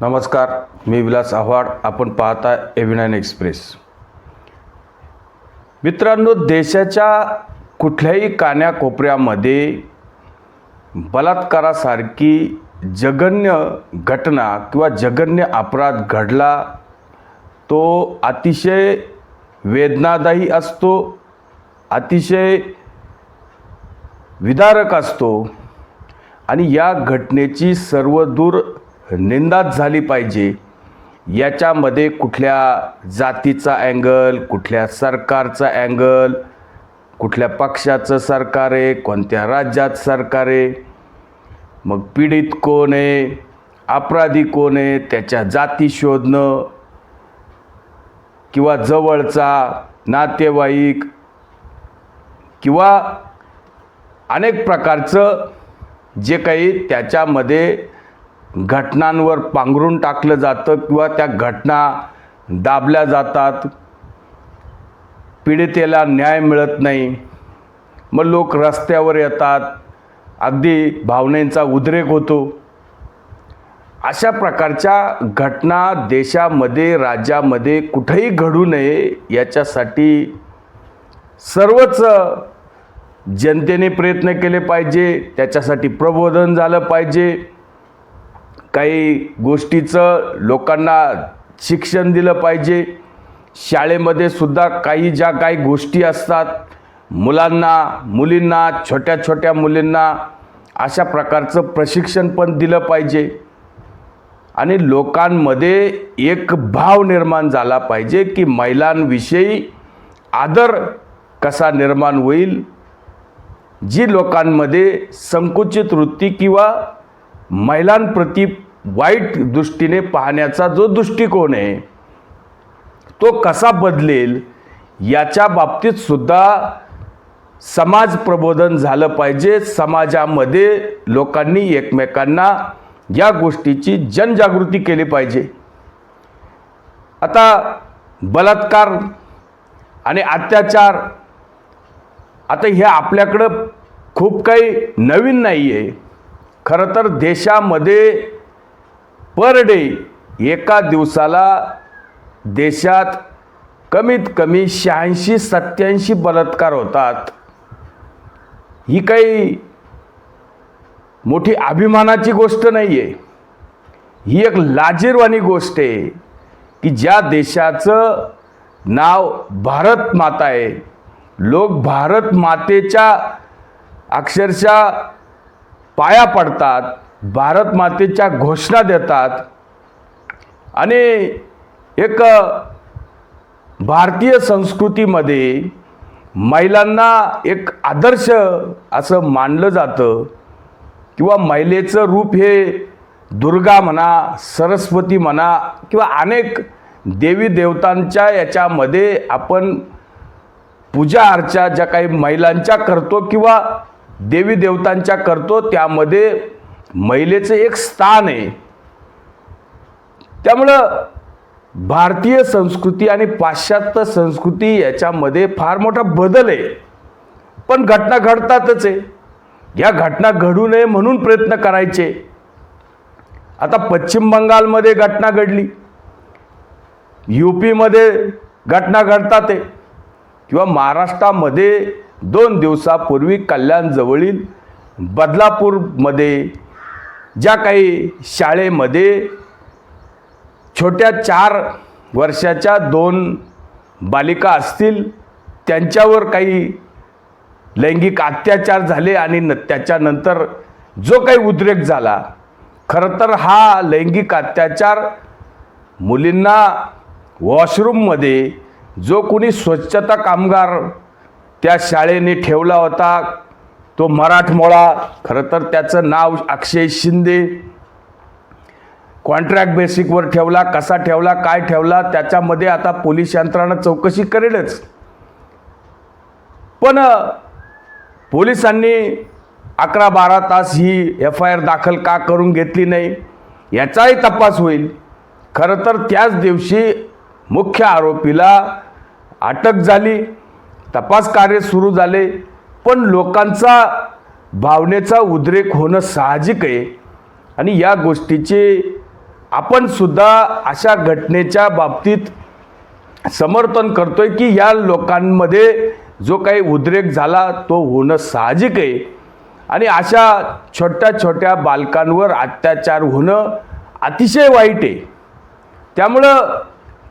नमस्कार मी विलास आव्हाड. आपण पाहता एव्हिनाईन एक्सप्रेस मित्रांनो देशाच्या कुठल्याही कान्याकोपऱ्यामध्ये बलात्कारासारखी जघन्य घटना किंवा जघन्य अपराध घडला तो अतिशय वेदनादायी असतो अतिशय विदारक असतो. आणि या घटनेची सर्वदूर निंदाच झाली पाहिजे. याच्यामध्ये कुठल्या जातीचा अँगल कुठल्या सरकारचा अँगल कुठल्या पक्षाचं सरकार आहे कोणत्या राज्यात सरकार आहे मग पीडित कोण आहे अपराधी कोण आहे त्याच्या जाती शोधणं किंवा जवळचा नातेवाईक किंवा अनेक प्रकारचं जे काही त्याच्यामध्ये घटनांवर पांघरून टाकलं जातं किंवा त्या घटना दाबल्या जातात. पीडितेला न्याय मिळत नाही. मग लोक रस्त्यावर येतात. अगदी भावनेचा उद्रेक होतो. अशा प्रकारच्या घटना देशामध्ये राज्यामध्ये कुठेही घडू नये याच्यासाठी सर्वच जनतेने प्रयत्न केले पाहिजे. त्याच्यासाठी प्रबोधन झालं पाहिजे. काही गोष्टीचं लोकांना शिक्षण दिलं पाहिजे. शाळेमध्ये सुद्धा काही ज्या काही गोष्टी असतात मुलांना मुलींना छोट्या छोट्या मुलींना अशा प्रकारचं प्रशिक्षण पण दिलं पाहिजे. आणि लोकांमध्ये एक भाव निर्माण झाला पाहिजे की महिलांविषयी आदर कसा निर्माण होईल जी लोकांमध्ये संकुचित वृत्ती किंवा महिलांप्रती वाईट दृष्टीने पाहण्याचा जो दृष्टिकोन आहे तो कसा बदलेल याच्या बाबतीत सुद्धा समाज प्रबोधन झालं पाहिजे. समाजामध्ये लोकांनी एकमेकांना या गोष्टीची जनजागृती केली पाहिजे. आता बलात्कार आणि अत्याचार आता हे आपल्याकडं खूप काही नवीन नाही आहे खरं तर देशामध्ये पर डे एका दिवसाला देशात कमीत कमी शहाऐंशी सत्याऐंशी बलात्कार होतात. ही काही मोठी अभिमानाची गोष्ट नाही आहे ही एक लाजीरवाणी गोष्ट आहे की ज्या देशाचं नाव भारत माता आहे लोक भारत मातेच्या अक्षरशः पाया पडतात. भारत मातेच्या घोषणा देतात. आणि एक भारतीय संस्कृतीमध्ये महिलांना एक आदर्श असं मानलं जातं किंवा महिलेचं रूप हे दुर्गा म्हणा सरस्वती म्हणा किंवा अनेक देवी देवतांच्या याच्यामध्ये आपण पूजा अर्चा ज्या काही महिलांच्या करतो किंवा देवी देवतांच्या करतो त्यामध्ये महिलेचं एक स्थान आहे. त्यामुळं भारतीय संस्कृती आणि पाश्चात्य संस्कृती याच्यामध्ये फार मोठा बदल आहे. पण घटना घडतातच आहे. या घटना घडू नये म्हणून प्रयत्न करायचे. आता पश्चिम बंगालमध्ये घटना घडली. यू पीमध्ये घटना घडतात आहे. किंवा महाराष्ट्रामध्ये दोन दिवसापूर्वी कल्याणजवळील बदलापूरमध्ये ज्या काही शाळेमध्ये छोट्या चार वर्षाच्या दोन बालिका असतील त्यांच्यावर काही लैंगिक अत्याचार झाले आणि न त्याच्यानंतर जो काही उद्रेक झाला खरं तर हा लैंगिक अत्याचार मुलींना वॉशरूममध्ये जो कोणी स्वच्छता कामगार त्या शाळेने ठेवला होता तो मराठमोळा खरं तर त्याचं नाव अक्षय शिंदे कॉन्ट्रॅक्ट बेसिकवर ठेवला कसा ठेवला काय ठेवला त्याच्यामध्ये आता पोलीस यंत्रणा चौकशी करेलच. पण पोलिसांनी अकरा बारा तास ही एफ आय आर दाखल का करून घेतली नाही याचाही तपास होईल. खरं तर त्याच दिवशी मुख्य आरोपीला अटक झाली तपास कार्य सुरू झाले पण लोकांचा भावनेचा उद्रेक होणं साहजिक आहे. आणि या गोष्टीचे आपणसुद्धा अशा घटनेच्या बाबतीत समर्थन करतो आहे की या लोकांमध्ये जो काही उद्रेक झाला तो होणं साहजिक आहे. आणि अशा छोट्या छोट्या बालकांवर अत्याचार होणं अतिशय वाईट आहे. त्यामुळं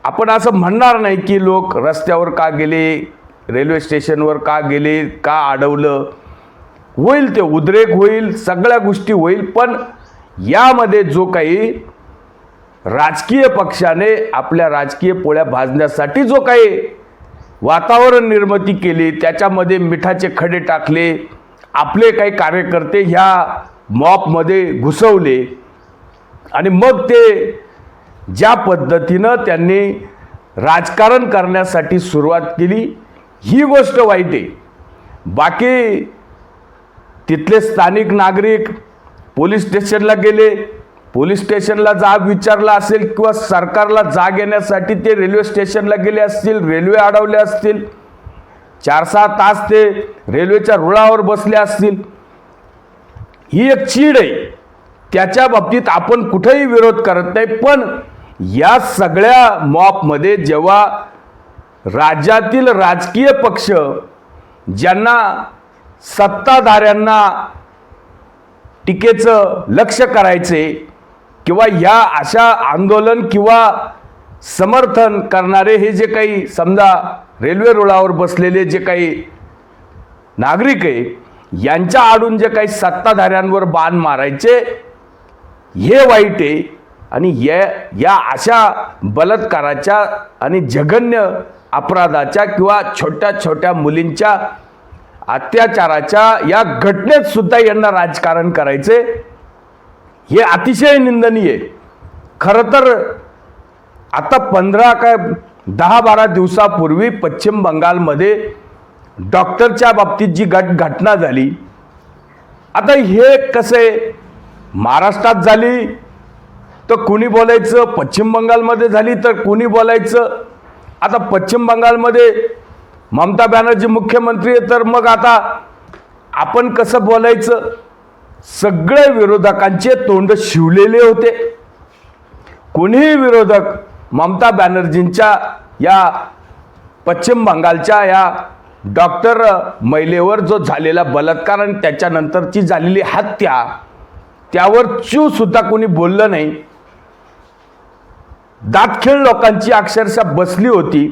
आपण असं म्हणणार नाही की लोक रस्त्यावर का गेले रेल्वे स्टेशनवर का गेले का अडवलं? होईल ते उद्रेक होईल सगळ्या गोष्टी होईल पण यामध्ये जो काही राजकीय पक्षाने आपल्या राजकीय पोळ्या भाजण्यासाठी जो काही वातावरण निर्मिती केली त्याच्यामध्ये मिठाचे खडे टाकले आपले काही कार्यकर्ते ह्या मॉपमध्ये घुसवले आणि मग ते ज्या पद्धतीनं त्यांनी राजकारण करण्यासाठी सुरुवात केली ही गोष्ट वाईट आहे. बाकी तिथले स्थानिक नागरिक पोलीस स्टेशनला गेले पोलीस स्टेशनला जाब विचारला असेल किंवा सरकारला जाग येण्यासाठी ते रेल्वे स्टेशनला गेले असतील रेल्वे अडवले असतील चार सहा तास ते रेल्वेच्या रुळावर बसले असतील. ही एक चीड आहे. त्याच्या बाबतीत आपण कुठेही विरोध करत नाही पण या सगळ्या मॉपमध्ये जेव्हा राज्यातील राजकीय पक्ष ज्यांना सत्ताधाऱ्यांना टीकेचं लक्ष करायचे किंवा या अशा आंदोलन किंवा समर्थन करणारे हे जे काही समजा रेल्वे रुळावर बसलेले जे काही नागरिक आहे यांच्या आडून जे काही सत्ताधाऱ्यांवर बाण मारायचे हे वाईट आहे. आणि या या अशा बलात्काराच्या आणि जघन्य अपराधाच्या किंवा छोट्या छोट्या मुलींच्या अत्याचाराच्या या घटनेत सुद्धा यांना राजकारण करायचे हे अतिशय निंदनीय आहे. खरं तर आता पंधरा काय दहा बारा दिवसापूर्वी पश्चिम बंगालमध्ये डॉक्टरच्या बाबतीत जी घट घटना झाली आता हे कसं आहे महाराष्ट्रात झाली तर कुणी बोलायचं पश्चिम बंगालमध्ये झाली तर कुणी बोलायचं आता पश्चिम बंगालमध्ये ममता बॅनर्जी मुख्यमंत्री आहे तर मग आता आपण कसं बोलायचं? सगळे विरोधकांचे तोंड शिवलेले होते. कोणीही विरोधक ममता बॅनर्जींच्या या पश्चिम बंगालच्या या डॉक्टर महिलेवर जो झालेला बलात्कार आणि त्याच्यानंतरची झालेली हत्या त्यावर च्यूसुद्धा कोणी बोललं नाही. दातखीळ लोकांची अक्षरशः बसली होती.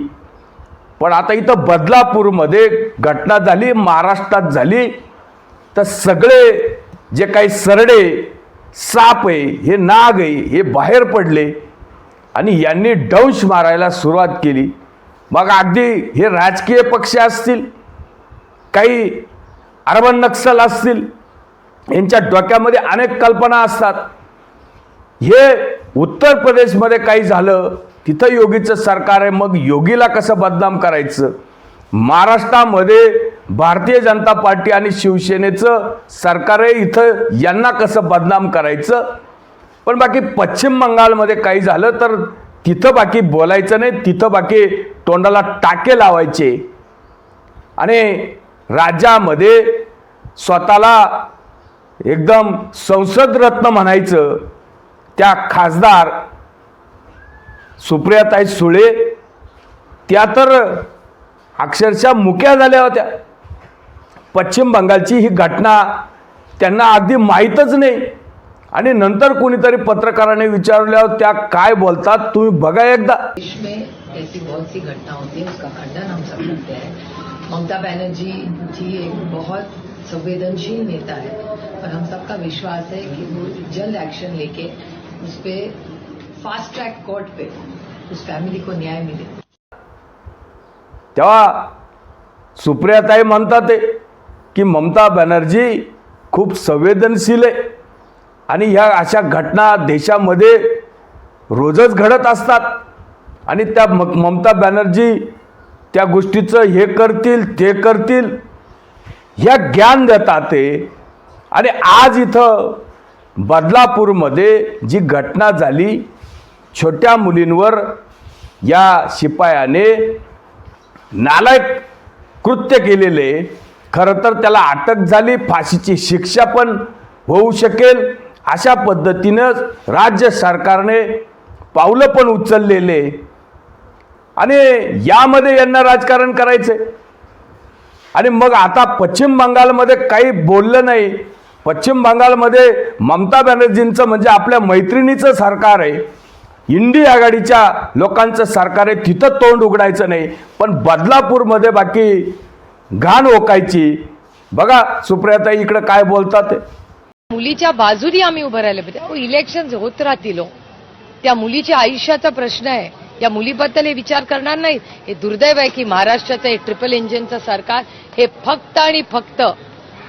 पण आता इथं बदलापूरमध्ये घटना झाली महाराष्ट्रात झाली. तर सगळे जे काही सरडे साप आहे हे नाग आहे हे बाहेर पडले. आणि यांनी डंश मारायला सुरुवात केली. मग अगदी हे राजकीय पक्ष असतील काही अर्बन नक्सल असतील यांच्या डोक्यामध्ये अनेक कल्पना असतात. हे उत्तर प्रदेशमध्ये काही झालं तिथं योगीचं सरकार आहे मग योगीला कसं बदनाम करायचं? महाराष्ट्रामध्ये भारतीय जनता पार्टी आणि शिवसेनेचं सरकार आहे इथं यांना कसं बदनाम करायचं? पण बाकी पश्चिम बंगालमध्ये काही झालं तर तिथं बाकी बोलायचं नाही तिथं बाकी तोंडाला टाके लावायचे. आणि राज्यामध्ये स्वतःला एकदम संसद रत्न म्हणायचं त्या खासदार सुप्रियाताई सुळे त्या तर अक्षरशः मुक्या झाल्या होत्या. पश्चिम बंगालची ही घटना त्यांना अगदी माहीतच नाही. आणि नंतर कोणीतरी पत्रकाराने विचारल्यावर त्या काय बोलतात तुम्ही बघा एकदा. देश में ऐसी बहुत सी घटना होती है उसका खंडन हम सब करते हैं। ममता बनर्जी जी एक बहुत संवेदनशील नेता है और हम सबका विश्वास है कि वो जल्द एक्शन लेके उस पर फास्ट ट्रैक कोर्ट पे उस फैमिली को न्याय मिले। तेव्हा सुप्रियाताई म्हणतात की ममता बॅनर्जी खूप संवेदनशील आहे आणि ह्या अशा घटना देशामध्ये रोजच घडत असतात आणि त्या म ममता बॅनर्जी त्या गोष्टीचं हे करतील ते करतील ह्या ज्ञान देतात ते. आणि आज इथं बदलापूरमध्ये जी घटना झाली छोट्या मुलींवर या शिपायाने नालायक कृत्य केलेले खरं तर त्याला अटक झाली फाशीची शिक्षा पण होऊ शकेल अशा पद्धतीनं राज्य सरकारने पावलं पण उचललेले. आणि यामध्ये यांना राजकारण करायचं आणि मग आता पश्चिम बंगालमध्ये काही बोललं नाही. पश्चिम बंगालमध्ये ममता बॅनर्जींचं म्हणजे आपल्या मैत्रिणीचं सरकार आहे. इंडी आघाडीच्या लोकांचं सरकार आहे. तिथं तोंड उघडायचं नाही. पण बदलापूरमध्ये बाकी घाण ओकायची. बघा सुप्रियाताई इकडं काय बोलतात. मुलीच्या बाजूनी आम्ही उभं राहिले. पाहिजे इलेक्शन होत राहतील हो. त्या मुलीच्या आयुष्याचा प्रश्न आहे. या मुलीबद्दल हे विचार करणार नाही हे दुर्दैव आहे की महाराष्ट्राचं हे ट्रिपल इंजिनचं सरकार हे फक्त आणि फक्त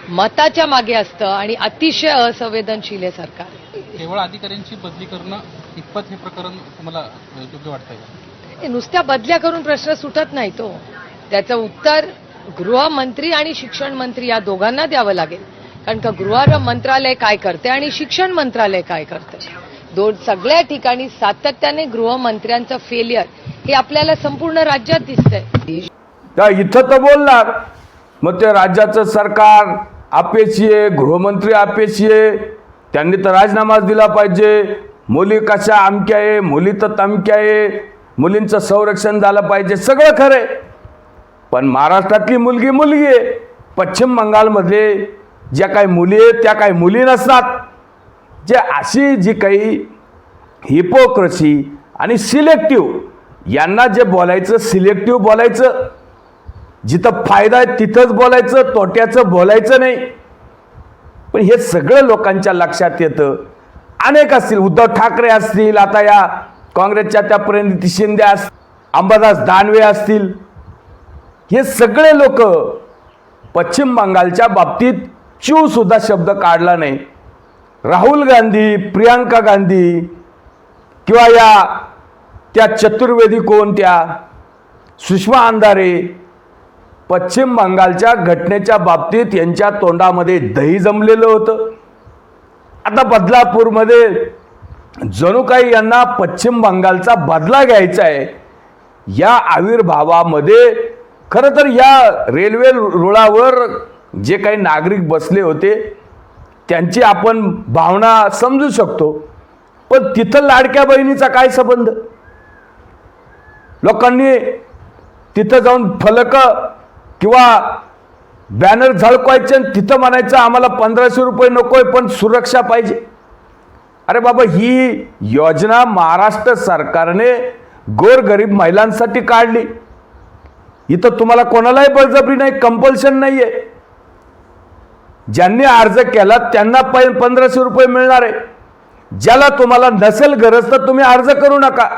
मताच्या मागे असतं आणि अतिशय असंवेदनशील हे सरकार. आहे. केवळ अधिकाऱ्यांची बदली करणं इतपत हे प्रकरण तुम्हाला योग्य वाटतंय? का नुसत्या बदल्या करून प्रश्न सुटत नाही तो. त्याचं उत्तर गृहमंत्री आणि शिक्षण मंत्री या दोघांना द्यावं लागेल. कारण का गृह मंत्रालय काय करते आणि शिक्षण मंत्रालय काय करते दोन सगळ्या ठिकाणी सातत्याने गृहमंत्र्यांचं फेलियर हे आपल्याला संपूर्ण राज्यात दिसतंय. त्या इथं तर बोलणार. मग ते राज्याचं सरकार आपे आहे गृहमंत्री आपे आहे त्यांनी तर राजीनामाच दिला पाहिजे. मुली कशा अमक्या आहे मुली तर तमक्या आहे मुलींचं संरक्षण झालं पाहिजे सगळं खरं आहे. पण महाराष्ट्रातली मुलगी मुलगी आहे. पश्चिम बंगालमध्ये ज्या काही मुली आहेत त्या काही मुली नसतात. जे अशी जी काही हिपोक्रसी आणि सिलेक्टिव्ह यांना जे बोलायचं सिलेक्टिव्ह बोलायचं जिथं फायदा आहे तिथंच बोलायचं तोट्याचं बोलायचं नाही. पण हे सगळं लोकांच्या लक्षात येतं. अनेक असतील उद्धव ठाकरे असतील आता या काँग्रेसच्या त्या प्रणिती शिंदे अस अंबादास दानवे असतील. हे सगळे लोक पश्चिम बंगालच्या बाबतीत चू शब्द काढला नाही. राहुल गांधी प्रियांका गांधी किंवा या त्या चतुर्वेदी कोण त्या? सुषमा अंधारे पश्चिम बंगालच्या घटनेच्या बाबतीत यांच्या तोंडामध्ये दही जमलेलं होतं. आता बदलापूरमध्ये जणू काही यांना पश्चिम बंगालचा बदला घ्यायचा आहे या आविर्भावामध्ये खरं तर या रेल्वे रुळावर जे काही नागरिक बसले होते त्यांची आपण भावना समजू शकतो. पण तिथं लाडक्या बहिणीचा काय संबंध? लोकांनी तिथं जाऊन फलकं किंवा बॅनर झळकवायचे आणि तिथं म्हणायचं आम्हाला पंधराशे रुपये नकोय पण सुरक्षा पाहिजे. अरे बाबा ही योजना महाराष्ट्र सरकारने गोरगरीब महिलांसाठी काढली. इथं तुम्हाला कोणालाही बळजबरी नाही कंपल्शन नाही आहे ज्यांनी अर्ज केला त्यांना पै पंधराशे रुपये मिळणार आहे. ज्याला तुम्हाला नसेल गरज तर तुम्ही अर्ज करू नका.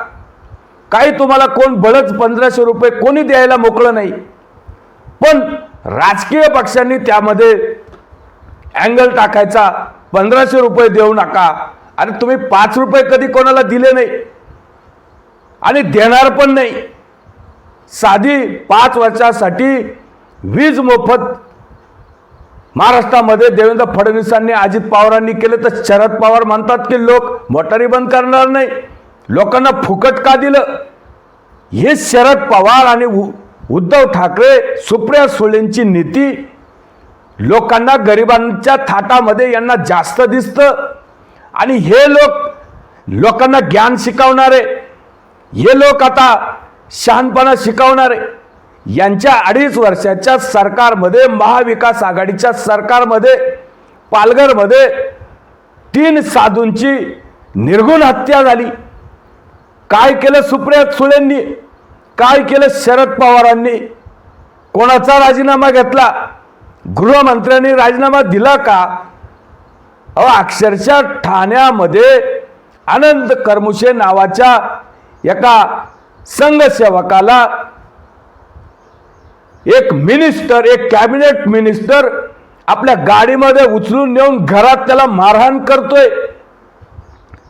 काही तुम्हाला कोण बळच पंधराशे रुपये कोणी द्यायला मोकळं नाही. पण राजकीय पक्षांनी त्यामध्ये अँगल टाकायचा. पंधराशे रुपये देऊ नका. आणि तुम्ही पाच रुपये कधी कोणाला दिले नाही? आणि देणार पण नाही. साधी पाच वर्षासाठी वीज मोफत महाराष्ट्रामध्ये देवेंद्र फडणवीसांनी अजित पवारांनी केले तर शरद पवार म्हणतात की लोक मोटारी बंद करणार नाही. लोकांना फुकट का दिलं? हे शरद पवार आणि उ- उद्धव ठाकरे सुप्रिया सुळेंची नीती लोकांना गरिबांच्या थाटामध्ये यांना जास्त दिसतं. आणि हे लोक लोकांना ज्ञान शिकवणारे हे लोक आता शहाणपणा शिकवणारे यांच्या अडीच वर्षाच्या सरकारमध्ये महाविकास आघाडीच्या सरकारमध्ये पालघरमध्ये तीन साधूंची निर्गुण हत्या झाली. काय केलं सुप्रिया सुळेंनी? काय केलं शरद पवारांनी? कोणाचा राजीनामा घेतला? गृहमंत्र्यांनी राजीनामा दिला का? अहो अक्षरशः ठाण्यामध्ये आनंद करमुशे नावाच्या एका संघसेवकाला एक मिनिस्टर एक कॅबिनेट मिनिस्टर आपल्या गाडीमध्ये उचलून नेऊन घरात त्याला मारहाण करतोय.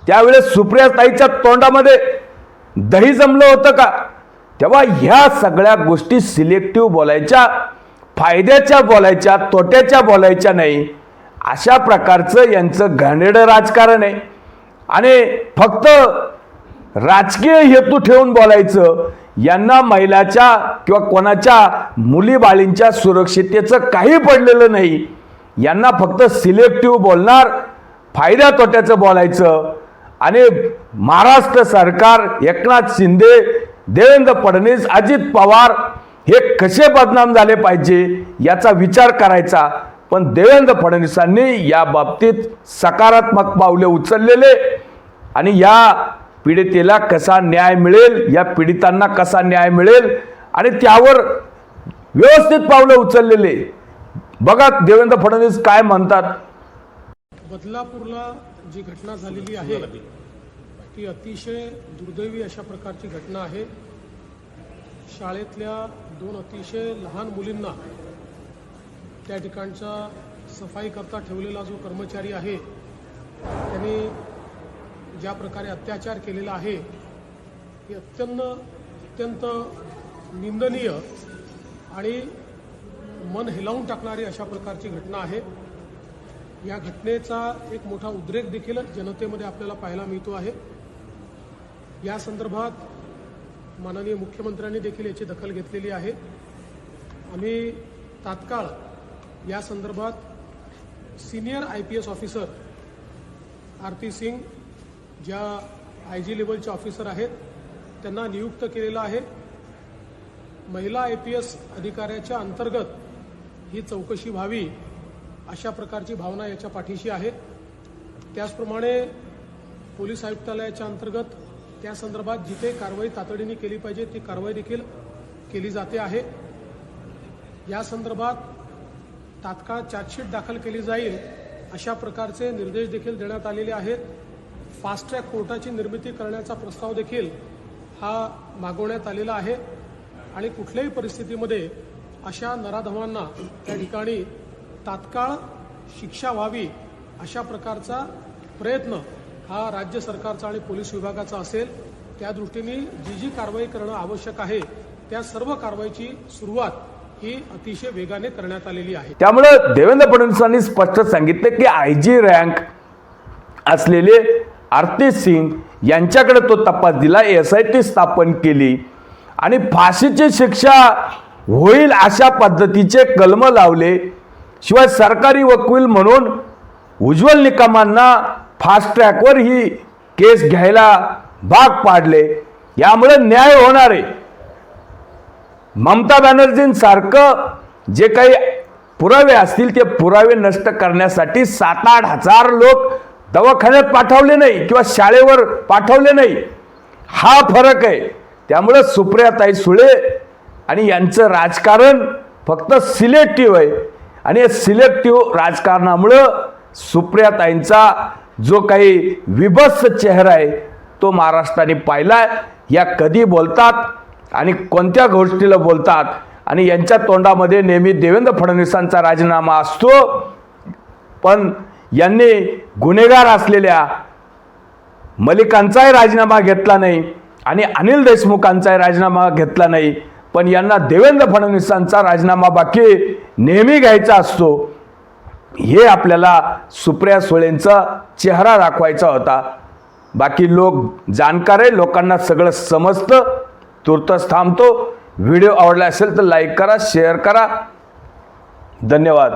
त्यावेळेस सुप्रिया ताईच्या तोंडामध्ये दही जमलं होतं का? तेव्हा ह्या सगळ्या गोष्टी सिलेक्टिव्ह बोलायच्या फायद्याच्या बोलायच्या तोट्याच्या बोलायच्या नाही. अशा प्रकारचं यांचं घाणेरडं राजकारण आहे. आणि फक्त राजकीय हेतू ठेवून बोलायचं यांना महिलाच्या किंवा कोणाच्या मुलीबाळींच्या सुरक्षिततेचं काही पडलेलं नाही. यांना फक्त सिलेक्टिव्ह बोलणार फायद्या तोट्याचं बोलायचं. आणि महाराष्ट्र सरकार एकनाथ शिंदे देवेंद्र फडणवीस अजित पवार हे कसे बदनाम झाले पाहिजे याचा विचार करायचा. पण देवेंद्र फडणवीसांनी या बाबतीत सकारात्मक पावले उचललेले. आणि या पीडितेला कसा न्याय मिळेल या पीडितांना कसा न्याय मिळेल आणि त्यावर व्यवस्थित पावलं उचललेले. बघा देवेंद्र फडणवीस काय म्हणतात. बदलापूरला जी घटना झालेली आहे ती अतिशय दुर्दैवी अशा प्रकारची घटना आहे. शाळेतल्या दोन अतिशय लहान मुलींना त्या ठिकाणचा सफाई करता ठेवलेला जो कर्मचारी आहे त्यांनी ज्या प्रकारे अत्याचार केलेला आहे हे अत्यंत अत्यंत निंदनीय आणि मन हिलावून टाकणारी अशा प्रकारची घटना आहे. या घटनेचा एक मोठा उद्रेक देखील जनतेमध्ये आपल्याला पाहायला मिळतो आहे. या संदर्भात माननीय मुख्यमंत्र्यांनी देखील याची दखल घेतलेली आहे. आम्ही तात्काळ या संदर्भात senior I P S officer Aarti Singh ज्या आय जी लेवलचे ऑफिसर आहेत त्यांना नियुक्त केलेलं आहे. महिला आय पी एस अधिकाऱ्याच्या अंतर्गत ही चौकशी व्हावी अशा प्रकारची भावना याच्या पाठीशी आहे. त्याचप्रमाणे पोलीस आयुक्तालयाच्या अंतर्गत त्या संदर्भात जिथे कारवाई तातडीने केली पाहिजे ती कारवाई देखील केली जाते आहे. या संदर्भात तात्काळ चार्जशीट दाखल केली जाईल अशा प्रकारचे निर्देश देखील देण्यात आलेले आहेत. फास्ट ट्रॅक कोर्टाची निर्मिती करण्याचा प्रस्ताव देखील हा मागवण्यात आलेला आहे. आणि कुठल्याही परिस्थितीमध्ये अशा नराधमांना त्या ठिकाणी तात्काळ शिक्षा व्हावी अशा प्रकारचा प्रयत्न हा राज्य सरकारचा आणि पोलीस विभागाचा असेल त्या दृष्टीने जी जी कारवाई करणं आवश्यक आहे त्या सर्व कारवाईची सुरुवात ही अतिशय वेगाने करण्यात आलेली आहे. त्यामुळे देवेंद्र फडणवीसांनी स्पष्ट सांगितलं की आय जी रँक असलेले आरती सिंग यांच्याकडे तो तपास दिला एस आय टी स्थापन केली आणि फाशीची शिक्षा होईल अशा पद्धतीचे कलम लावले. शिवाय सरकारी वकील म्हणून उज्ज्वल निकमांना फास्ट ट्रॅकवर ही केस घ्यायला भाग पाडले. यामुळे न्याय होणार आहे. ममता बॅनर्जींसारखं जे काही पुरावे असतील ते पुरावे नष्ट करण्यासाठी सात आठ हजार लोक दवाखान्यात पाठवले नाही किंवा शाळेवर पाठवले नाही. हा फरक आहे. त्यामुळं सुप्रियाताई सुळे आणि यांचं राजकारण फक्त सिलेक्टिव्ह आहे. आणि या सिलेक्टिव्ह राजकारणामुळं सुप्रियाताईंचा जो काही विभत्स चेहरा आहे तो महाराष्ट्राने पाहिला या कधी बोलतात आणि कोणत्या गोष्टीला बोलतात आणि यांच्या तोंडामध्ये नेहमी देवेंद्र फडणवीसांचा राजीनामा असतो. पण यांनी गुन्हेगार असलेल्या मलिकांचाही राजीनामा घेतला नाही आणि अनिल देशमुखांचाही राजीनामा घेतला नाही. पण यांना देवेंद्र फडणवीसांचा राजीनामा बाकी नेहमी घ्यायचा असतो. हे आपल्याला सुप्रिया सुळेंचा चेहरा दाखवायचा होता. बाकी लोक जाणकार आहे लोकांना सगळं समजतं. तुर्तच थांबतो. व्हिडिओ आवडला असेल तर लाईक करा शेअर करा. धन्यवाद.